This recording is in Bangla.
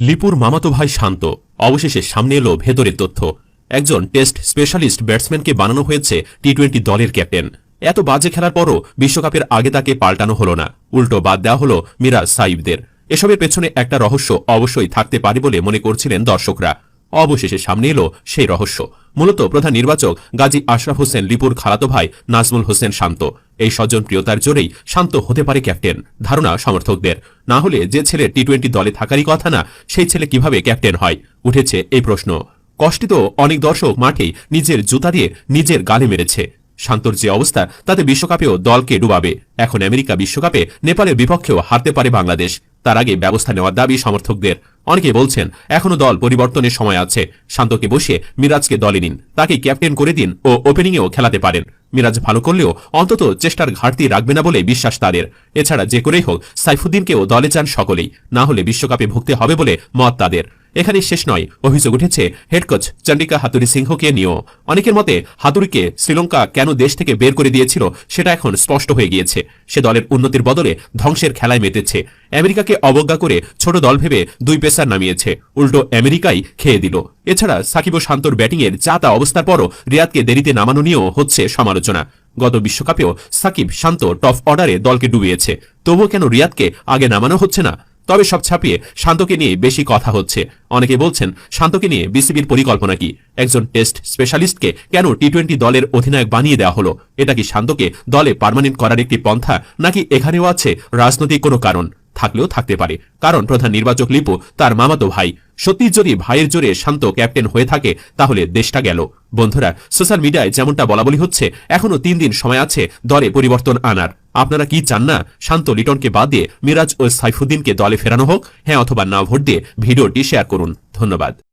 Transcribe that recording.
লিপুর মামাতো ভাই শান্ত। অবশেষে সামনে এলো ভেতরের তথ্য। একজন টেস্ট স্পেশালিস্ট ব্যাটসম্যানকে বানানো হয়েছে টি টোয়েন্টি দলের ক্যাপ্টেন। এত বাজে খেলার পরও বিশ্বকাপের আগে তাকে পাল্টানো হলো না। উল্টো বাদ দেওয়া হল মিরাজ সাইবদের। এসবের পেছনে একটা রহস্য অবশ্যই থাকতে পারে বলে মনে করছিলেন দর্শকরা। অবশেষে সামনে এলো সেই রহস্য। মূলত প্রধান নির্বাচক গাজী আশরাফ হোসেন লিপুর খালাতো ভাই নাজমুল হোসেন শান্ত। এই স্বজন প্রিয়তার জোরেই শান্ত হতে পারে ক্যাপ্টেন, ধারণা সমর্থকদের। না হলে যে ছেলে টি টোয়েন্টি দলে থাকারই কথা না, সেই ছেলে কীভাবে ক্যাপ্টেন হয়? উঠেছে এই প্রশ্ন। কষ্টিত অনেক দর্শক মাঠেই নিজের জুতা দিয়ে নিজের গালে মেরেছে। শান্তর যে অবস্থা, তাতে বিশ্বকাপেও দলকে ডুবাবে। এখন আমেরিকা বিশ্বকাপে নেপালের বিপক্ষেও হারতে পারে বাংলাদেশ। তার আগে ব্যবস্থা নেওয়ার দাবি সমর্থকদের। অনেকে বলছেন এখনও দল পরিবর্তনের সময় আছে। শান্তকে বসিয়ে মিরাজকে দলে নিন। তাকে ক্যাপ্টেন করে দিন ও ওপেনিংয়েও খেলাতে পারেন। মিরাজ ভালো করলেও অন্তত চেষ্টার ঘাটতি রাখবে না বলে বিশ্বাস তাদের। এছাড়া যে করেই হোক, সাইফুদ্দিনকেও দলে চান সকলেই। না হলে বিশ্বকাপে ভুগতে হবে বলে মত তাদের। এখানে শেষ নয়। অভিযোগ উঠেছে, হেড কোচ চন্ডিকা হাতুরি সিংহকে নিয়েও। অনেকের মতে হাতুরিকে শ্রীলঙ্কা কেন দেশ থেকে বের করে দিয়েছিল সেটা এখন স্পষ্ট হয়ে গিয়েছে। সে দলের উন্নতির বদলে ধ্বংসের খেলায় মেতেছে। আমেরিকাকে অবজ্ঞা করে ছোট দল ভেবে দুই পেসার নামিয়েছে। উল্টো আমেরিকাই খেয়ে দিল। এছাড়া সাকিব শান্তর ব্যাটিংয়ের যা তা অবস্থার পরও রিয়াদকে দেরিতে নামানো নিয়েও হচ্ছে সমালোচনা। গত বিশ্বকাপেও সাকিব শান্ত টপ অর্ডারে দলকে ডুবিয়েছে। তবুও কেন রিয়াদকে আগে নামানো হচ্ছে না? তবে সব ছাপিয়ে শান্তকে নিয়ে বেশি কথা হচ্ছে। অনেকে বলছেন, শান্তকে নিয়ে বিসিবির পরিকল্পনা কি? একজন টেস্ট স্পেশালিস্টকে কেন টি টোয়েন্টি দলের অধিনায়ক বানিয়ে দেওয়া হলো? এটা কি শান্তকে দলে পারমানেন্ট করার একটি পন্থা নাকি এখানেও আছে রাজনৈতিক কোনো কারণ? থাকলেও থাকতে পারে। কারণ প্রধান নির্বাচক লিপু, তার মামাতো ভাই। সত্যি যদি ভাইয়ের জোরে শান্ত ক্যাপ্টেন হয়ে থাকে, তাহলে দেশটা গেল। বন্ধুরা, সোশ্যাল মিডিয়ায় যেমনটা বলা বলি হচ্ছে, এখনও তিন দিন সময় আছে দলে পরিবর্তন আনার। আপনারা কি চান না শান্ত লিটনকে বাদ দিয়ে মিরাজ ও সাইফুদ্দিনকে দলে ফেরানো হোক? হ্যাঁ অথবা না, ভোট দিয়ে ভিডিওটি শেয়ার করুন। ধন্যবাদ।